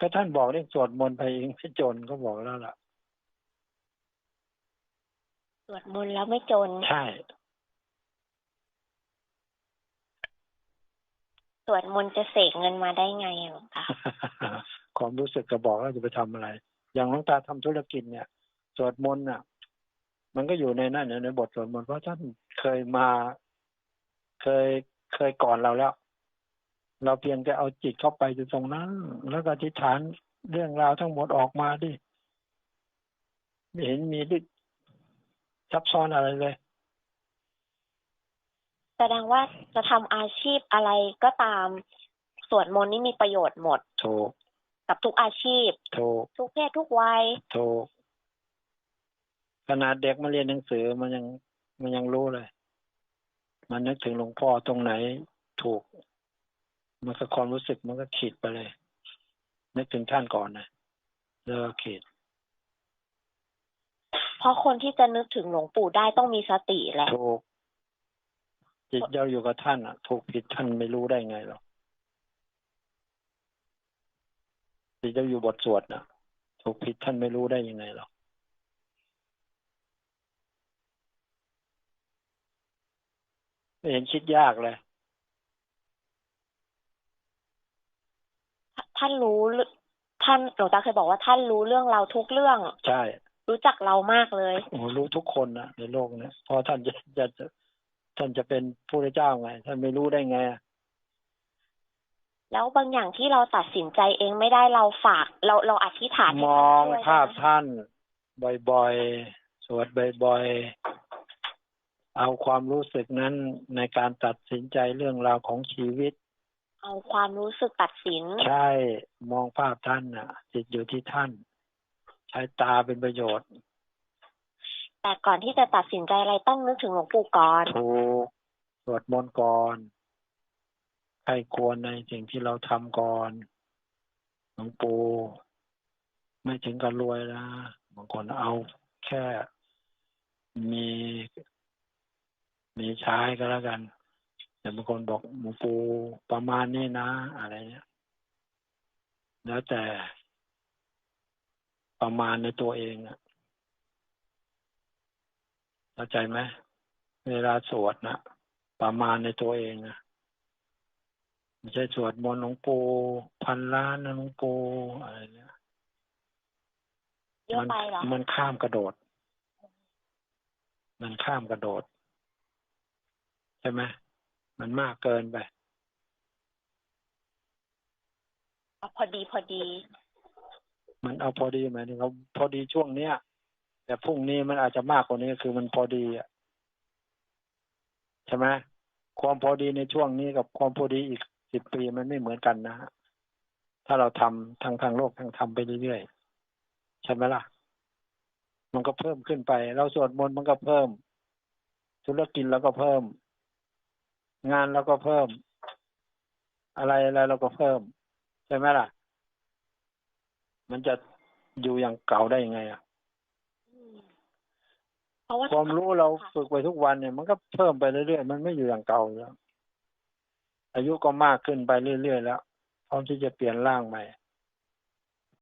ก็ท่านบอกเรื่องสวดมนต์ไปเองไม่จนก็บอกแล้วล่ะ สวดมนต์แล้วไม่จน ใช่ สวดมนต์จะเสกเงินมาได้ไงอะหลวงตาความรู้สึกก็บอกว่าจะไปทำอะไร อย่างหลวงตาทำธุรกิจเนี่ย สวดมนต์น่ะ มันก็อยู่ในนั่นเนี่ยในบทสวดมนต์เพราะท่านเคยมา เคยเคยก่อนเราแล้ว เราเพียงแต่เอาจิตเข้าไปอยู่ตรงนั้น แล้วก็อธิษฐานเรื่องราวทั้งหมดออกมาดิไม่เห็นมีดิซับซ้อนอะไรเลยแสดงว่าจะทำอาชีพอะไรก็ตามสวดมนต์นี่มีประโยชน์หมดถูกกับทุกอาชีพถูกทุกเพศทุกวัยถูกขนาดเด็กมาเรียนหนังสือมันยังมันยังรู้เลย มันนึกถึงหลวงพ่อตรงไหนถูก มันก็ความรู้สึกมันก็ขีดไปเลย นึกถึงท่านก่อนนะแล้วก็ขีด เพราะคนที่จะนึกถึงหลวงปู่ได้ต้องมีสติแหละถูกจิตเราอยู่กับท่านอะ ถูกผิดท่านไม่รู้ได้ไงหรอกจิตเราอยู่บทสวดน่ะถูกผิดท่านไม่รู้ได้ยังไงหรอกไม่เห็นคิดยากเลย ท่านรู้เรื่องท่านหลวงตาเคยบอกว่าท่านรู้เรื่องเราทุกเรื่อง ใช่ รู้จักเรามากเลยโอ้โหรู้ทุกคนนะในโลกเนี้ยเพราะท่านจะจะจะท่านจะเป็นพระเจ้าไง ท่านไม่รู้ได้ไงอะแล้วบางอย่างที่เราตัดสินใจเองไม่ได้เราฝาก เราเราอธิษฐานให้มท่านองช่วยภาพได้ไหมท่าน บ่อยๆ สวดบ่อยๆ เอาความรู้สึกนั้นในการตัดสินใจเรื่องราวของชีวิต เอาความรู้สึกตัดสิน ใช่มองภาพท่านน่ะ จิตอยู่ที่ท่าน ใช้ตาเป็นประโยชน์ แต่ก่อนที่จะตัดสินใจอะไรต้องนึกถึงหลวงปู่ก่อนถูกสวดมนต์ก่อนใครควรในสิ่งที่เราทำก่อนหลวงปู่ไม่ถึงกับรวยนะบางคนเอาแค่มี มีใช้ก็แล้วกัน แต่บางคนบอกหลวงปู่ประมาณนี้นะ อะไรเนี้ยแล้วแต่ประมาณในตัวเองอะเข้าใจไหมเวลาสวดนะประมาณในตัวเองนะไม่ใช่สวดมนต์หลวงปู่พันล้านนะหลวงปู่อะไรเนี่ยเยอะมัไปเหรอมันข้ามกระโดด มันข้ามกระโดด ใช่ไหม มันมากเกินไปเอาพอดีพอดี มันเอาพอดีหมายถึงเขาพอดีช่วงเนี้ย แต่พรุ่งนี้มันอาจจะมากกว่านี้คือมันพอดีอะใช่ไหมความพอดีในช่วงนี้กับความพอดีอีกสิบปีมันไม่เหมือนกันนะฮะถ้าเราทำทางทางโลกทางธรรมไปเรื่อยๆใช่ไหมล่ะ มันก็เพิ่มขึ้นไป เราสวดมนต์มันก็เพิ่ม ธุรกิจเราก็เพิ่ม งานเราก็เพิ่ม อะไรอะไรเราก็เพิ่ม ใช่ไหมล่ะ มันจะอยู่อย่างเก่าได้ยังไงอะเพราะว่าความรู้เราฝึกไปทุกวันเนี่ย มันก็เพิ่มไปเรื่อยๆมันไม่อยู่อย่างเก่าแล้วอายุก็มากขึ้นไปเรื่อยๆแล้วพร้อมที่จะเปลี่ยนร่างใหม่